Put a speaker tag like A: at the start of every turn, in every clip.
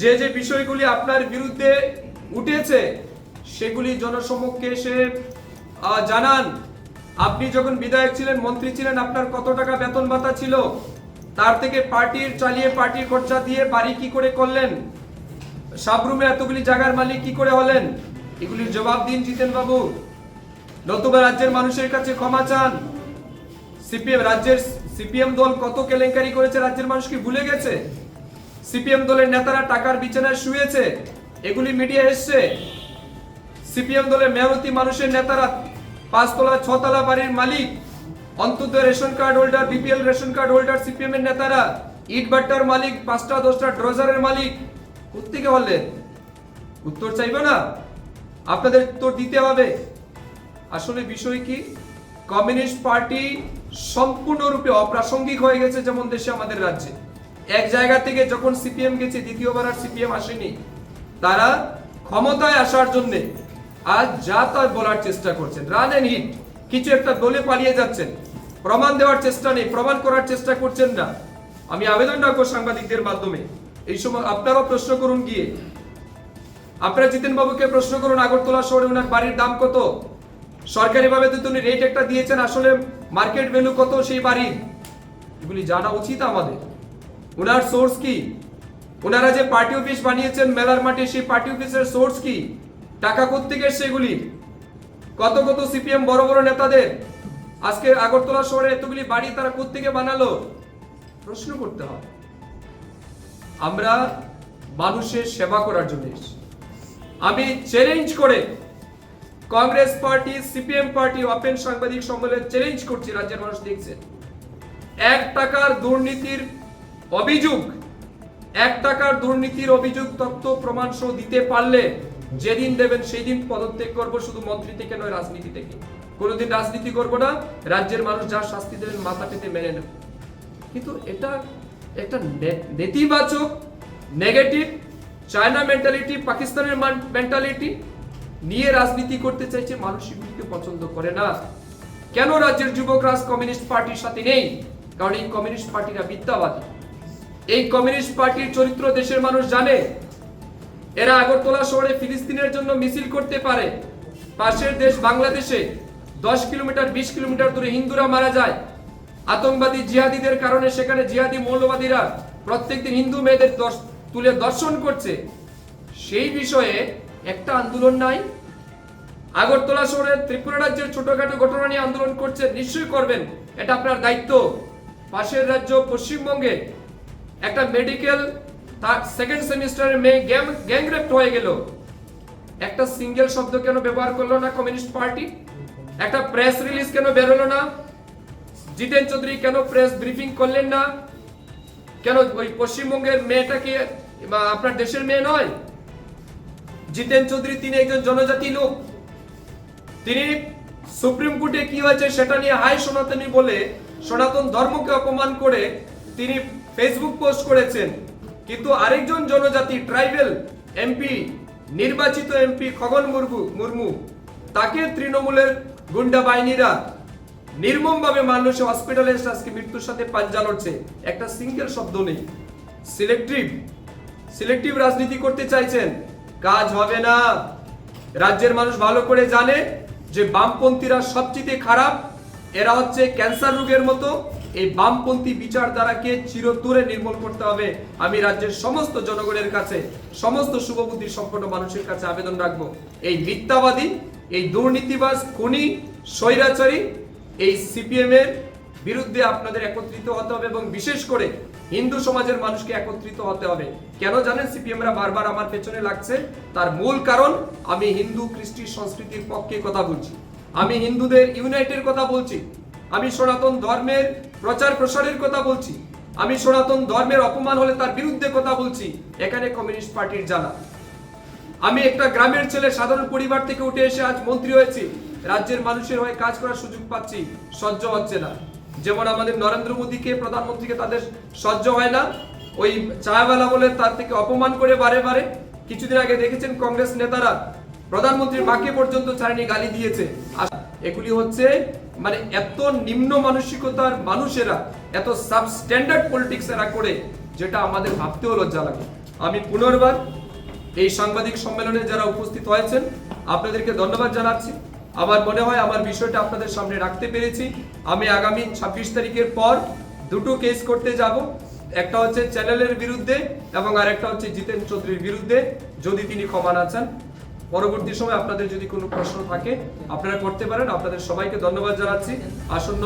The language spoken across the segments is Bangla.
A: যে যে বিষয়গুলি আপনার বিরুদ্ধে উঠেছে, সেগুলি জনসমক্ষে এসে জানান। আপনি যখন বিধায়ক ছিলেন, মন্ত্রী ছিলেন, আপনার কত টাকা বেতন ভাতা ছিল? তার থেকে পার্টির চালিয়ে পার্টির খরচা দিয়ে বাড়ি কি করে করলেন? সাবরুমে এতগুলি জায়গার মালিক কি করে হলেন? এগুলির জবাব দিন জিতেন বাবু। নতুবা রাজ্যের মানুষের কাছে ক্ষমা চান। সিপিএম, রাজ্যের সিপিএম দল কত কেলেঙ্কারি করেছে, রাজ্যের মানুষ কি ভুলে গেছে? সিপিএম দলের নেতারা টাকার বিছানায় শুয়েছে। এগুলি মিডিয়া এসছে। সিপিএম দলের মেহনতি মানুষের নেতারা পাঁচতলা, ছতলা বাড়ির মালিক, অন্তত ration card holder, BPL ration card holder, CPM এর নেতারা, ইট ভাট্টার মালিক, পাঁচটা, দশটা ড্রজারের মালিক কোথেকে হলেন উত্তর চাইবে না? আপনাদের উত্তর দিতে হবে। আসলে বিষয় কি? কমিউনিস্ট পার্টি সম্পূর্ণরূপে অপ্রাসঙ্গিক হয়ে গেছে যেমন দেশে আমাদের রাজ্যে। এক জায়গা থেকে যখন সিপিএম গেছে, দ্বিতীয়বার আর সিপিএম আসেনি, তারা ক্ষমতায় আসার জন্য আজ যা তার বলার চেষ্টা করছেন। রান এন্ড হিট, কিছু একটা দলে পালিয়ে যাচ্ছেন। প্রমাণ দেওয়ার চেষ্টা নেই, প্রমাণ করার চেষ্টা করছেন না। আমি আবেদন রাখব সাংবাদিকদের মাধ্যমে। এই সময় আপনারাও প্রশ্ন করুন গিয়ে। আপনারা জিতেন বাবুকে প্রশ্ন করুন, আগরতলা শহরে ওনার বাড়ির দাম কত? সরকারি ভাবে তো উনি রেট একটা দিয়েছেন, আসলে মার্কেট ভ্যালু কত সেই বাড়ির? এগুলি জানা উচিত আমাদের। ওনার সোর্স কি? ওনারা যে পার্টি অফিস বানিয়েছেন মেলার মাঠে, সেই পার্টি অফিসের সোর্স কি? টাকা কোত্থেকে সেগুলি? কত কত সিপিএম বড় বড় নেতাদের? আজকে আগরতলা শহরে এতগুলি বাড়ি তারা কোত্থেকে বানালো? প্রশ্ন করতে হয় আমরা মানুষের সেবা করার জন্য আমি চ্যালেঞ্জ করে Congress party CPM party open সাংবাদিক সম্মেলন চ্যালেঞ্জ করছি, রাজ্যের মানুষ দেখছে এক টাকার দুর্নীতির অভিযোগ, এক টাকার দুর্নীতির অভিযোগ তথ্য প্রমাণ সহ দিতে পারলে যেদিন দেবেন সেই দিন পদত্যাগ করব, শুধু মন্ত্রী থেকে নয়, রাজনীতি থেকে। কোনোদিন রাজনীতি করব না, রাজ্যের মানুষ যা শাস্তি দেবেন মাথা পেতে মেনে নেব। কিন্তু এটা একটা নেতিবাচক, নেগেটিভ, চায়না মেন্টালিটি পাকিস্তানের মেন্টালিটি নিয়ে রাজনীতি করতে চাইছে মানুষ এগুলিকে পছন্দ করে না। কেন রাজ্যের যুবক রাজ কমিউনিস্ট পার্টির সাথে নেই? কারণ এই কমিউনিস্ট পার্টিরা বিদ্যাবাদী। এই কমিউনিস্ট পার্টির চরিত্র দেশের মানুষ জানে। এরা আগরতলা শহরে ফিলিস্তিনের জন্য মিছিল করতে পারে। পাশের দেশ বাংলাদেশে দশ কিলোমিটার, বিশ কিলোমিটার দূরে হিন্দুরা মারা যায়। আতঙ্কবাদী জিহাদিদের কারণে সেখানে জিহাদি মৌলবাদীরা প্রত্যেকদিন হিন্দু মেয়েদের তুলে দর্শন করছে। সেই বিষয়ে একটা আন্দোলন নাই। আগরতলা শহরে ত্রিপুরা রাজ্যের ছোটখাটো ঘটনা নিয়ে আন্দোলন করছে, নিশ্চয়ই করবেন। এটা আপনার দায়িত্ব। পাশের রাজ্য পশ্চিমবঙ্গে একটা মেডিকেল তার সেকেন্ড সেমিস্টারের মেয়ে গ্যাং, গ্যাংরেপ্ট হয়ে গেল। একটা সিঙ্গেল শব্দ কেন ব্যবহার করল না কমিউনিস্ট পার্টি একটা প্রেস রিলিজ কেন বেরোলো না? জিতেন চৌধুরী কেন প্রেস ব্রিফিং করলেন না? কেন ওই পশ্চিমবঙ্গের মেয়েটাকে আপনার দেশের মেয়ে নয়? জিতেন চৌধুরী তিনি একজন জনজাতি লোক। তিনি সুপ্রিম কোর্টে কি হয়েছে সেটা নিয়ে হাই সনাতনী বলে সনাতন ধর্মকে অপমান করে তিনি ফেসবুক পোস্ট করেছেন। কিন্তু আরেকজন জনজাতি ট্রাইবেল এমপি নির্বাচিত এমপি খগন মুর্মু মুর্মু, তাকে তৃণমূলের গুন্ডা বাহিনীরা নির্মমভাবে মানুষ হসপিটালে এসে আজকে মৃত্যুর সাথে পাঞ্জা লড়ছে। একটা সিঙ্গেল শব্দ নেই। সিলেক্টিভ সিলেক্টিভ রাজনীতি করতে চাইছেন। কাজ হবে না। রাজ্যের মানুষ ভালো করে জানে যে বামপন্থীরা সবচেয়ে খারাপ। এরা হচ্ছে ক্যান্সার রোগের মতো। এই বামপন্থী বিচারধারাকে চিরতরে নির্মূল করতে হবে। আমি রাজ্যের সমস্ত জনগণের কাছে, সমস্ত শুভবুদ্ধি সম্পন্ন মানুষের কাছে আবেদন রাখব। এই মিথ্যাবাদী, এই দুর্নীতিবাজ খুনি, স্বৈরাচারী, এই সিপিএম এর বিরুদ্ধে আপনাদের একত্রিত হতে হবে এবং বিশেষ করে হিন্দু সমাজের মানুষকে একত্রিত হতে হবে। কেন জানেন সিপিএমরা বারবার আমার পেছনে লাগছে? তার মূল কারণ, আমি হিন্দু কৃষ্টি সংস্কৃতির পক্ষে কথা বলছি। আমি হিন্দুদের ইউনাইটের কথা বলছি। আমি সনাতন ধর্মের প্রচার প্রসারের কথা বলছি। আমি সনাতন ধর্মের অপমান হলে তার বিরুদ্ধে কথা বলছি। এখানে কমিউনিস্ট পার্টির জ্বালা। আমি একটা গ্রামের ছেলে সাধারণ পরিবার থেকে উঠে এসে আজ মন্ত্রী হয়েছি। রাজ্যের মানুষের হয়ে কাজ করার সুযোগ পাচ্ছি। সহ্য হচ্ছে না। যেমন আমাদের নরেন্দ্র মোদীকে প্রধানমন্ত্রীকে তাদের সহ্য হয় না, ওই চায়ওয়ালা বলে তার থেকে অপমান করে বারে বারে। কিছুদিন আগে দেখেছেন কংগ্রেস নেতারা, প্রধানমন্ত্রীর মাকে পর্যন্ত ছাড়েনি, গালি দিয়েছে। এগুলি হচ্ছে মানে এত নিম্ন মানসিকতার মানুষেরা, এত সাবস্ট্যান্ডার্ড পলিটিক্স এরা করে, যেটা আমাদের ভাবতেও লজ্জা লাগে। আমি পুনর্বার এই সাংবাদিক সম্মেলনে যারা উপস্থিত হয়েছেন, আপনাদেরকে ধন্যবাদ জানাচ্ছি। আমার মনে হয় আমার বিষয়টা আপনাদের সামনে রাখতে পেরেছি। আমি আগামী ছাব্বিশ তারিখের পর দুটো কেস করতে যাব। একটা হচ্ছে চ্যানেলের বিরুদ্ধে এবং আরেকটা হচ্ছে জিতেন চৌধুরীর বিরুদ্ধে, যদি তিনি ক্ষমা না চান। পরবর্তী সময় আপনাদের যদি কোনো প্রশ্ন থাকে আপনারা করতে পারেন। আপনাদের সবাইকে ধন্যবাদ জানাচ্ছি। আসন্ন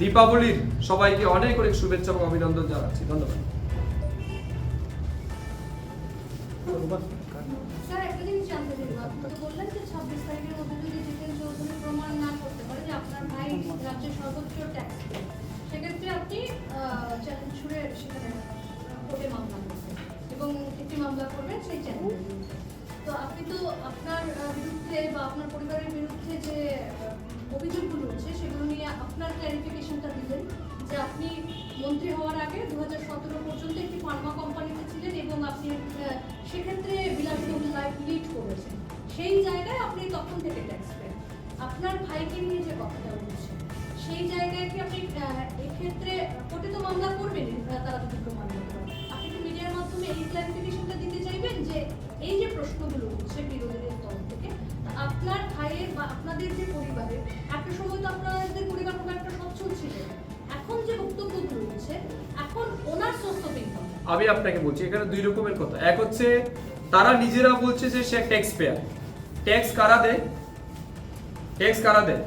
A: দীপাবলির সবাইকে অনেক অনেক শুভেচ্ছা এবং অভিনন্দন জানাচ্ছি। ধন্যবাদ।
B: স্যার একটা জিনিস জানতে চাইব। আপনি তো বললেন যে ছাব্বিশ তারিখের মধ্যে যদি জিতেন চৌধুরী প্রমাণ না করতে পারে যে আপনার ভাই রাজ্যের সর্বোচ্চ ট্যাক্স সেক্ষেত্রে আপনি চ্যালেঞ্জ ছুড়ে সেখানে কোর্টে মামলা করবেন এবং একটি মামলা করবেন সেই চ্যালেঞ্জ তো আপনি তো আপনার বিরুদ্ধে বা আপনার পরিবারের বিরুদ্ধে যে অভিযোগগুলো হচ্ছে সেগুলো নিয়ে আপনার ক্ল্যারিফিকেশনটা দিলেন যে আপনি মন্ত্রী হওয়ার আগে দু হাজার সতেরো পর্যন্ত একটি ফার্মা কোম্পানিতে ছিলেন এবং আপনি সেক্ষেত্রে বিলাসবহুল লাইফ লিড করেছেন। সেই জায়গায় আপনি তখন থেকে ট্যাক্স পেন আপনার ভাইকে নিয়ে যে কথাটা বলছে সেই জায়গায় কি আপনি এক্ষেত্রে কোর্টে তো মামলা করবেনই আহ, তারা যদি এই ক্লারিফিকেশনটা দিতে চাইবেন যে এই যে প্রশ্নগুলো উঠছে বিরোধীদের তরফ থেকে আপনার ভাইয়ের বা আপনাদের যে পরিবারের, একটা সময় তো আপনাদের পরিবার খুব একটা সচ্ছল ছিল। এখন যে বক্তব্যগুলো উঠছে এখন ওনার
A: আমি আপনাকে বলছি, এখানে দুই রকমের কথা। এক হচ্ছে, তারা নিজেরা বলছে যে সে ট্যাক্স পেয়ার ট্যাক্স কারা দেয়? ট্যাক্স কারা দেয়?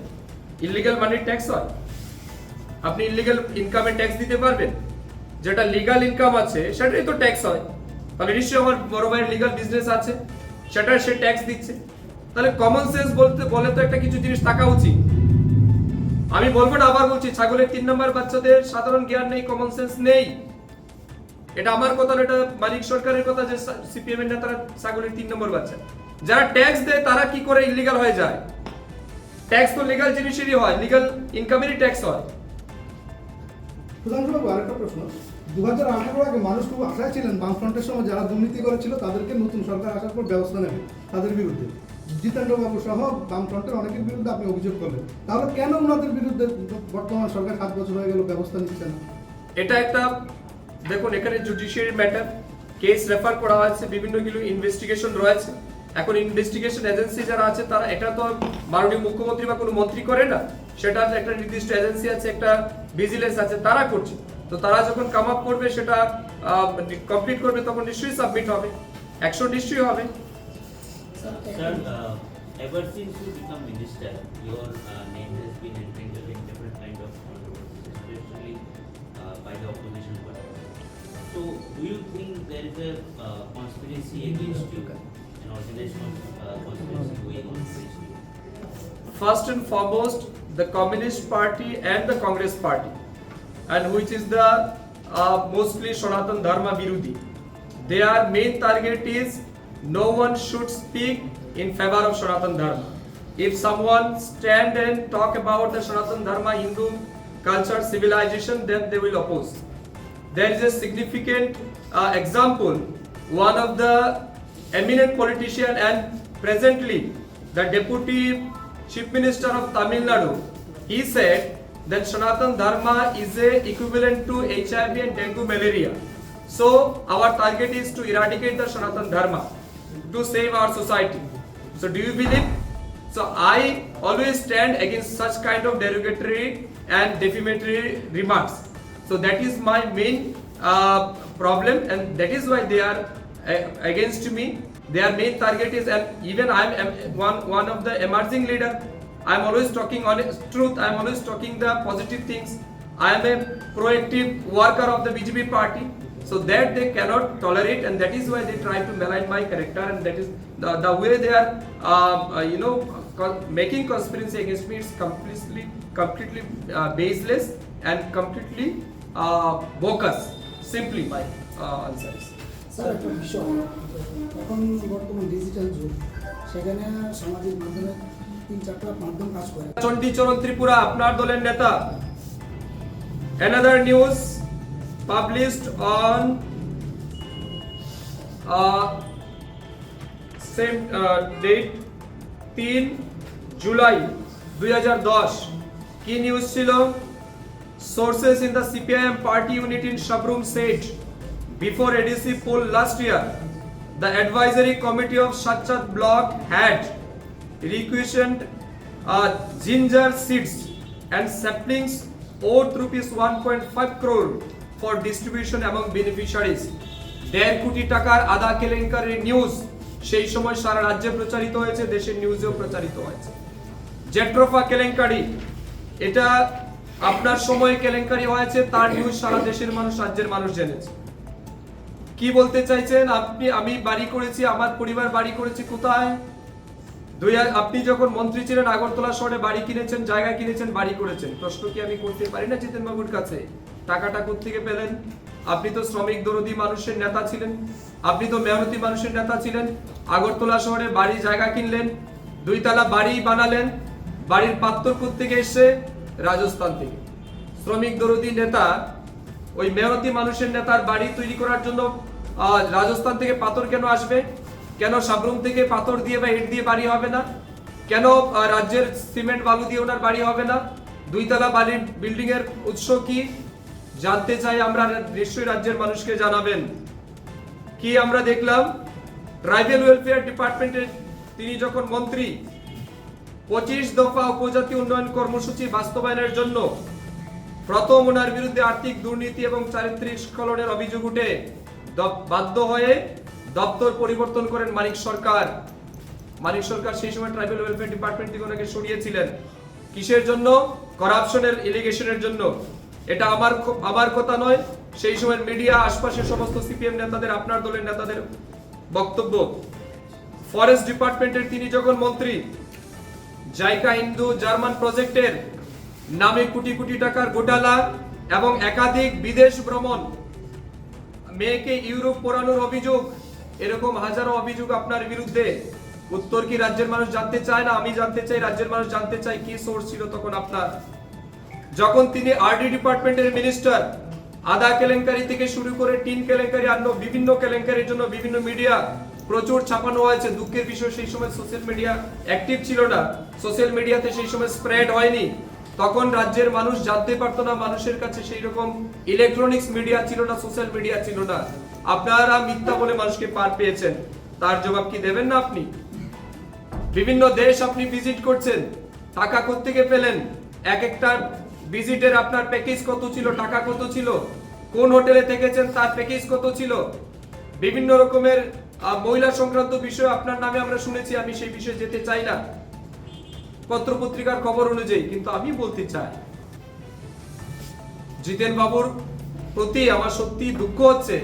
A: ইলিগাল মানির ট্যাক্স হয়। আপনি ইলিগাল ইনকামের ট্যাক্স দিতে পারবেন। যেটা লিগাল ইনকাম আছে সেটাই তো ট্যাক্স হয়। তাহলে নিশ্চয়ই আমার বড় ভাইয়ের লিগাল বিজনেস আছে সেটা সে ট্যাক্স দিচ্ছে। তাহলে কমন সেন্স বলতে, বলে তো একটা কিছু জিনিস থাকা উচিত। আমি বলব না, আবার বলছি, ছাগলের তিন নম্বর বাচ্চাদের সাধারণ জ্ঞান নেই কমন সেন্স নেই। এটা আমার কথা এটা মালিক সরকারের কথা যে সিপিএম এর নেতারা ছাগলের তিন নম্বর বাচ্চা। যারা ট্যাক্স দেয়, তারা কি করে ইলিগাল হয়ে যায়? ট্যাক্স তো লিগাল জিনিসেরই হয় লিগাল ইনকামেরই ট্যাক্স হয়।
C: প্রধানবাবু আরেকটা প্রশ্ন। দু হাজার আঠারো আগে মানুষ খুব আশায় ছিলেন বামফ্রন্টের সময় যারা দুর্নীতি করেছিল তাদেরকে নতুন সরকার আসার পর ব্যবস্থা নেবে তাদের বিরুদ্ধে। জিতেন্দ্রবাবু সহ বামফ্রন্টের অনেকের বিরুদ্ধে আপনি অভিযোগ করলেন। তাহলে কেন ওনাদের বিরুদ্ধে বর্তমান সরকার সাত বছর হয়ে গেল ব্যবস্থা নিচ্ছে না?
A: এটা একটা, দেখুন, এখানে জুডিশিয়ারি ম্যাটার কেস রেফার করা হয়েছে, বিভিন্ন কিছু ইনভেস্টিগেশন রয়েছে। এখন ইনভেস্টিগেশন এজেন্সি যারা আছে, তারা, এটা তো মাননীয় মুখ্যমন্ত্রী বা কোনো মন্ত্রী করে না। সেটা একটা নির্দিষ্ট এজেন্সি আছে একটা ভিজিলেন্স আছে তারা করছে তো তারা যখন কাম আপ করবে সেটা কমপ্লিট করবে তখন নিশ্চয়ই সাবমিট হবে অ্যাকশন নিশ্চয়ই হবে
D: Sir, uh, ever since you become minister, your uh, name has been entangled in different kind of controversies, especially uh, by the opposition party. So, do you think there is a uh, conspiracy against you, an organized uh, conspiracy going on against you?
A: first and foremost the communist party and the congress party and which is the uh, mostly sanatan dharma virudhi their main target is no one should speak in favor of sanatan dharma. If someone stand and talk about the sanatan dharma hindu culture civilization then they will oppose. There is a significant uh, example. One of the eminent politician and presently the deputy chief minister of tamil nadu he said that sanatan dharma is a equivalent to hiv and dengue malaria so our target is to eradicate the sanatan dharma to save our society so do you believe so I always stand against such kind of derogatory and defamatory remarks. So that is my main uh, problem, and that is why they are uh, against me. Their main target is, and even I am one one of the emerging leader. I am always talking honest truth. I am always talking the positive things. I am a proactive worker of the BJP party. So that they cannot tolerate, and that is why they try to malign my character, and that is the, the way they are, um, uh, you know, making conspiracy against me. It's completely, completely uh, baseless and completely uh, bogus. Simply my uh, answer is.
E: Sir একটা বিষয়। এখন বর্তমান ডিজিটাল যুগ সেখানে সামাজিক মাধ্যমে তিন চারটা মাধ্যম কাজ করে।
A: ত্রিপুরা আপনার দলের নেতা। Uh, uh, জুলাই কি নিউজ ছিল? Sources in the CPIM party unit in set Before ADC poll last year, the advisory committee of Shachat block had requisitioned uh, ginger seeds and saplings worth rupees 1.5 crore for distribution among beneficiaries. দেড় কোটি টাকার আদা কেলেঙ্কারির নিউজ সেই সময় সারা রাজ্যে প্রচারিত হয়েছে দেশের নিউজেও প্রচারিত হয়েছে জেট্রোফা কেলেঙ্কারি এটা আপনার সময়ে কেলেঙ্কারি হয়েছে তার নিউজ সারা দেশের মানুষ রাজ্যের মানুষ জেনেছে কি বলতে চাইছেন? আপনি, আমি বাড়ি করেছি, আমার পরিবার বাড়ি করেছি, কোথায়? দুই আপনি যখন মন্ত্রী ছিলেন, আগরতলা শহরে বাড়ি কিনেছেন, জায়গা কিনেছেন, বাড়ি করেছেন। প্রশ্ন কি আমি করতে পারি না জিতেন বাবুর কাছে? টাকাটা থেকে পেলেন? আপনি তো শ্রমিক দরদি মানুষের নেতা ছিলেন। আপনি তো মেহনতি মানুষের নেতা ছিলেন। আগরতলা শহরে বাড়ি, জায়গা কিনলেন, দুইতলা বাড়ি বানালেন, বাড়ির পাত্তর থেকে এসে রাজস্থান থেকে। শ্রমিক দরদি নেতা ওই মেহনতি মানুষের নেতার বাড়ি তৈরি করার জন্য রাজস্থান থেকে পাথর কেন আসবে? কেন সাবরুম থেকে পাথর দিয়ে বা ইট দিয়ে বাড়ি হবে না? কেন রাজ্যের সিমেন্ট বালু দিয়ে ওনার বাড়ি হবে না? দুইতলা বাড়ির বিল্ডিং এর উৎস কি? জানতে চাই আমরা, নিশ্চয়ই রাজ্যের মানুষকে জানাবেন। কি আমরা দেখলাম? ট্রাইবেল ওয়েলফেয়ার ডিপার্টমেন্টের তিনি যখন মন্ত্রী, পঁচিশ দফা উপজাতি উন্নয়ন কর্মসূচি বাস্তবায়নের জন্য প্রথম ওনার বিরুদ্ধে আর্থিক দুর্নীতি এবং চারিত্রিক স্খলনের অভিযোগ উঠে বাধ্য হয়ে দপ্তর পরিবর্তন করেন মানিক সরকার। মানিক সরকার সেই সময় ট্রাইবেল ওয়েলফেয়ার ডিপার্টমেন্ট থেকে ওনাকে সরিয়েছিলেন। কিসের জন্য? করাপশনের এলিগেশনের জন্য। এটা আমার আমার কথা নয়। সেই সময় মিডিয়া, আশপাশের সমস্ত সিপিএম নেতাদের, আপনার দলের নেতাদের বক্তব্য। ফরেস্ট ডিপার্টমেন্টের তিনি যখন মন্ত্রী, জাইকা হিন্দু জার্মান প্রজেক্টের নামে কোটি কোটি টাকার ঘোটালা এবং একাধিক বিদেশ ভ্রমণ। মেয়েকে ইউরোপ পড়ানোর অভিযোগ, এরকম হাজারো অভিযোগ আপনার বিরুদ্ধে। উত্তর কি রাজ্যের মানুষ জানতে চায় না? আমি জানতে চাই, রাজ্যের মানুষ জানতে চাই কি সোর্স ছিল তখন আপনার। যখন তিনি আরডি ডিপার্টমেন্টের মিনিস্টার আদা কেলেঙ্কারি থেকে শুরু করে টিন কেলেঙ্কারি অন্য বিভিন্ন কেলেঙ্কারির জন্য বিভিন্ন মিডিয়া প্রচুর ছাপানো হয়েছে। দুঃখের বিষয়, সেই সময় সোশ্যাল মিডিয়া অ্যাক্টিভ ছিল না। সোশ্যাল মিডিয়াতে সেই সময় স্প্রেড হয়নি। তখন রাজ্যের মানুষ জানতে পারতো না মানুষের কাছে সেই রকম ইলেকট্রনিক্স মিডিয়া ছিল না সোশ্যাল মিডিয়া ছিল না। আপনারা মিথ্যা বলে মানুষকে পার পেয়েছেন। তার জবাব কি দেবেন না আপনি? বিভিন্ন দেশ আপনি ভিজিট করছেন, টাকা থেকে পেলেন? এক একটা ভিজিটের আপনার প্যাকেজ কত ছিল, টাকা কত ছিল? কোন হোটেলে থেকেছেন, তার প্যাকেজ কত ছিল? বিভিন্ন রকমের মহিলা সংক্রান্ত বিষয় আপনার নামে আমরা শুনেছি, আমি সেই বিষয়ে যেতে চাই না। পত্র পত্রিকার খবর অনুযায়ী, কিন্তু আমি বলতে চাই জিতেন বাবুর প্রতি আমার সত্যি দুঃখ হচ্ছে।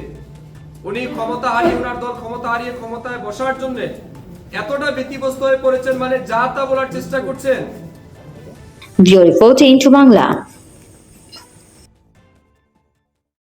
A: উনি ক্ষমতা হারিয়ে ওনার দল ক্ষমতা হারিয়ে ক্ষমতায় বসার জন্য এতটা ব্যতিব্যস্ত হয়ে পড়েছেন মানে যা তা বলার চেষ্টা করছেন।
F: বাংলা